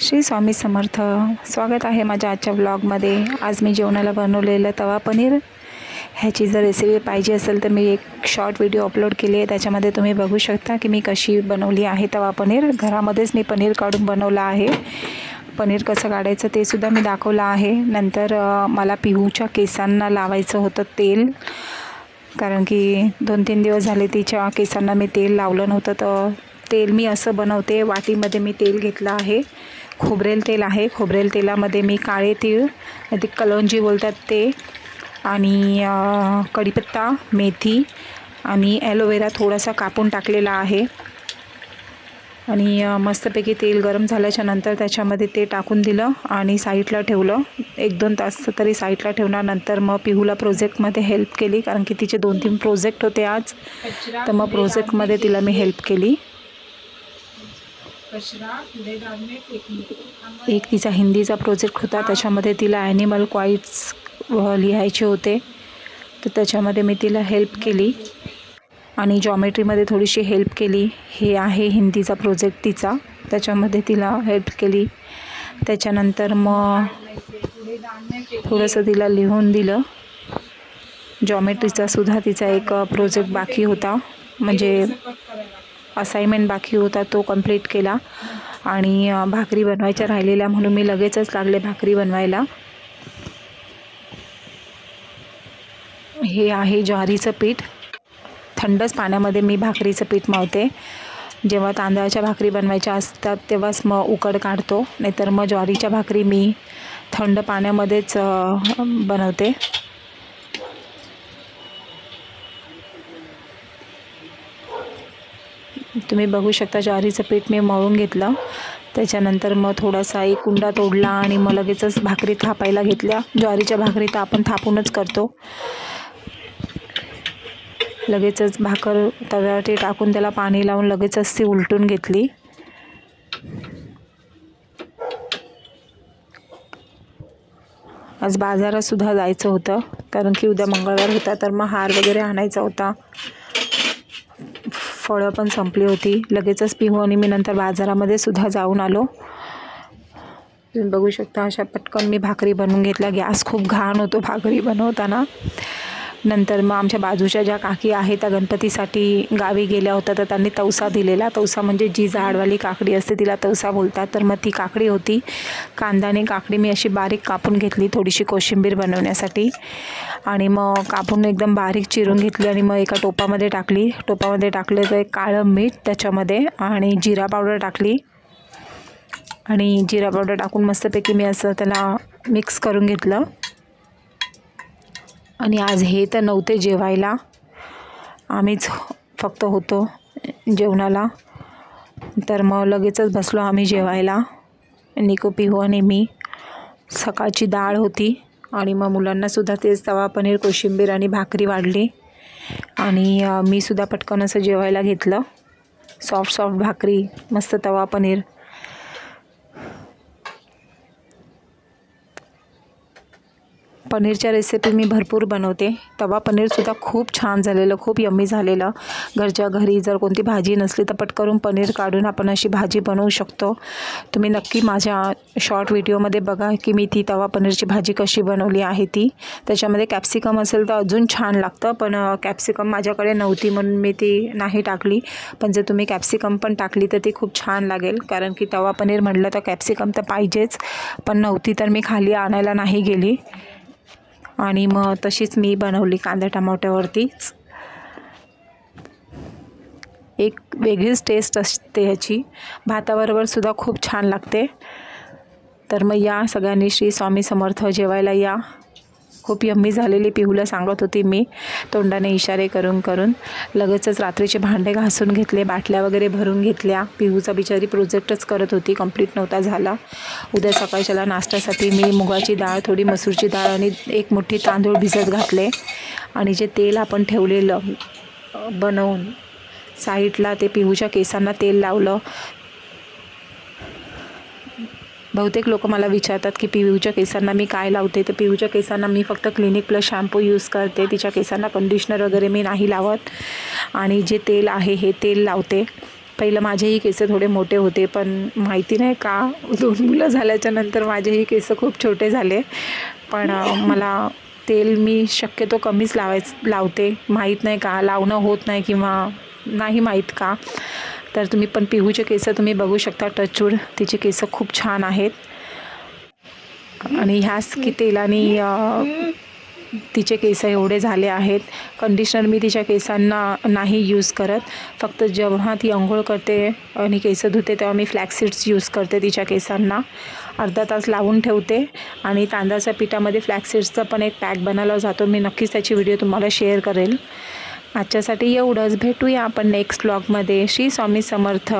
श्री स्वामी समर्थ. स्वागत आहे माझ्या आजच्या ब्लॉगमध्ये आज मी जेवणाला बनवलेलं तवा पनीर. ह्याची जर रेसिपी पाहिजे असेल तर मी एक शॉर्ट व्हिडिओ अपलोड केली आहे. त्याच्यामध्ये तुम्ही बघू शकता की मी कशी बनवली आहे तवा पनीर. घरामध्येच मी पनीर काढून बनवलं आहे. पनीर कसं काढायचं ते सुद्धा मी दाखवलं आहे. नंतर मला पिहूच्या केसांना लावायचं होतं तेल. कारण की दोन तीन दिवस झाले तिच्या केसांना मी तेल लावलं नव्हतं. तर तेल मी असं बनवते. वाटीमध्ये मी तेल घेतलं आहे. खोबरेल तेल आहे. खोबरेल तेलामध्ये मी काळे तीळ ते कलोंजी बोलतात ते आणि कढीपत्ता मेथी आणि ॲलोवेरा थोडासा कापून टाकलेला आहे. आणि मस्तपैकी तेल गरम झाल्याच्यानंतर त्याच्यामध्ये ते टाकून दिलं आणि साईडला ठेवलं. एक दोन तास तरी साईडला ठेवणार नंतर मग पिहूला प्रोजेक्टमध्ये हेल्प केली कारण की तिचे दोन तीन प्रोजेक्ट होते आज. तर मग प्रोजेक्टमध्ये तिला मी हेल्प केली. एक तिचा हिंदीचा प्रोजेक्ट होता त्याच्यामध्ये तिला ॲनिमल क्वाईट्स लिहायचे होते. तर त्याच्यामध्ये मी तिला हेल्प केली. आणि जॉमेट्रीमध्ये थोडीशी हेल्प केली. हे आहे हिंदीचा प्रोजेक्ट तिचा. त्याच्यामध्ये तिला हेल्प केली. त्याच्यानंतर मग थोडंसं तिला लिहून दिलं. जॉमेट्रीचा सुद्धा तिचा एक प्रोजेक्ट बाकी होता. म्हणजे असाइनमेंट बाकी होता तो कंप्लीट केला. आणि भाकरी बनवायच्या राहिलेल्या म्हणून मी लगेचच लागले भाकरी बनवायला. हे आहे ज्वारीचं पीठ. थंडच पाण्यामध्ये मी भाकरीचं पीठ मावते. जेव्हा तांदळाच्या भाकरी बनवायच्या असतात तेव्हाच मग उकड काढतो. नाहीतर मग ज्वारीच्या भाकरी मी थंड पाण्यामध्येच बनवते. तुम्ही बघू शकता ज्वारीचं पीठ मी मळून घेतलं. त्याच्यानंतर मग थोडासा एक कुंडा तोडला आणि मग लगेचच भाकरी थापायला घेतल्या. ज्वारीच्या भाकरी तर आपण थापूनच करतो. लगेचच भाकर तव्यावरती टाकून त्याला पाणी लावून लगेचच ती उलटून घेतली. आज बाजारातसुद्धा जायचं होतं कारण की उद्या मंगळवार होता तर मग हार वगैरे आणायचा होता. फळं पण संपली होती. लगेचच पिहू आणि मी नंतर बाजारामध्ये सुद्धा जाऊन आलो. तुम्ही बघू शकता अशा पटकन मी भाकरी बनवून घेतल्या. गॅस खूप घाण होतो भाकरी बनवताना. नंतर मग आमच्या बाजूच्या ज्या काकी आहेत त्या गणपतीसाठी गावी गेल्या होत्या तर त्यांनी तवसा दिलेला. तवसा म्हणजे जी झाडवाली काकडी असते तिला तवसा बोलतात. तर मग ती काकडी होती. कांदाने काकडी मी अशी बारीक कापून घेतली थोडीशी कोशिंबीर बनवण्यासाठी. आणि मग कापून एकदम बारीक चिरून घेतली आणि मग एका टोपामध्ये टाकली. टोपामध्ये टाकलं तर एक काळं मीठ त्याच्यामध्ये आणि जिरा पावडर टाकली. आणि जिरा पावडर टाकून मस्तपैकी मी असं त्याला मिक्स करून घेतलं. आणि आज हे तर नव्हते जेवायला. आम्हीच फक्त होतो जेवणाला. तर मग लगेचच बसलो आम्ही जेवायला. निको पिहू आणि मी. सकाळची डाळ होती आणि मग मुलांनासुद्धा तेच तवा पनीर कोशिंबीर आणि भाकरी वाढली. आणि मीसुद्धा मी सुद्धा पटकन असं जेवायला घेतलं. सॉफ्ट सॉफ्ट भाकरी मस्त तवा पनीर. पनीरच्या रेसिपी मी भरपूर बनवते. तवा पनीरसुद्धा खूप छान झालेलं खूप यम्मी झालेलं. घरच्या घरी जर कोणती भाजी नसली तर पटकरून पनीर काढून आपण अशी भाजी बनवू शकतो. तुम्ही नक्की माझ्या शॉर्ट व्हिडिओमध्ये बघा की मी ती तवा पनीरची भाजी कशी बनवली आहे ती. त्याच्यामध्ये कॅप्सिकम असेल तर अजून छान लागतं पण कॅप्सिकम माझ्याकडे नव्हती म्हणून मी ती नाही टाकली. पण जर तुम्ही कॅप्सिकम पण टाकली तर ती खूप छान लागेल कारण की तवा पनीर म्हटलं तर कॅप्सिकम तर पाहिजेच. पण नव्हती तर मी खाली आणायला नाही गेली. आणि मग तशीच मी बनवली कांदा टमाट्यावरतीच. एक वेगळीच टेस्ट असते ह्याची. भाताबरोबरसुद्धा खूप छान लागते. तर मग या सगळ्यांनी श्री स्वामी समर्थ जेवायला या. खूप यम्मी झालेली पिहूला सांगत होती मी. तोंडाने इशारे करून करून लगेचच रात्रीचे भांडे घासून घेतले बाटल्या वगैरे भरून घेतल्या. पिहूचा बिचारी प्रोजेक्टच करत होती कंप्लीट नव्हता झाला. उद्या सकाळच्याला नाश्त्यासाठी मी मुगाची डाळ थोडी मसूरची डाळ आणि एक मोठी तांदूळ भिजत घातले आणि जे तेल आपण ठेवलेलं बनवून साईडला ते पिहूच्या केसांना तेल लावलं बहुतेक लोक मला विचारतात की पिहूच्या केसांना मी काय लावते? तर पिहूच्या केसांना मी फक्त क्लिनिक प्लस शॅम्पू यूज करते. तिच्या केसांना कंडिशनर वगैरे मी नाही लावत. आणि जे तेल आहे हे तेल लावते. पहिलं माझेही केस थोडे मोठे होते पण माहिती नाही का? दोन मुलं झाल्याच्यानंतर माझेही केस खूप छोटे झाले. पण मला तेल मी शक्यतो कमीच लावायच लावते. माहीत नाही का? लावणं होत नाही किंवा नाही माहीत का? तर तुम्ही पण पिहूचे केस तुम्ही बघू शकता. टचूड तिचे केस खूप छान आहेत. आणि ह्याच की तेलाने तिचे केस एवढे झाले आहेत. कंडिशनर मी तिच्या केसांना नाही यूज करत. फक्त जेव्हा ती अंघोळ करते आणि केस धुते तेव्हा मी फ्लॅक्सीड्स यूज करते तिच्या केसांना. अर्धा तास लावून ठेवते आणि तांदळाच्या पिठामध्ये फ्लॅक्सीड्सचा पण एक पॅक बनवला जातो. मी नक्कीच त्याची व्हिडिओ तुम्हाला शेअर करेल. आजच्यासाठी एवढंच. भेटूया आपण नेक्स्ट ब्लॉगमध्ये श्री स्वामी समर्थ.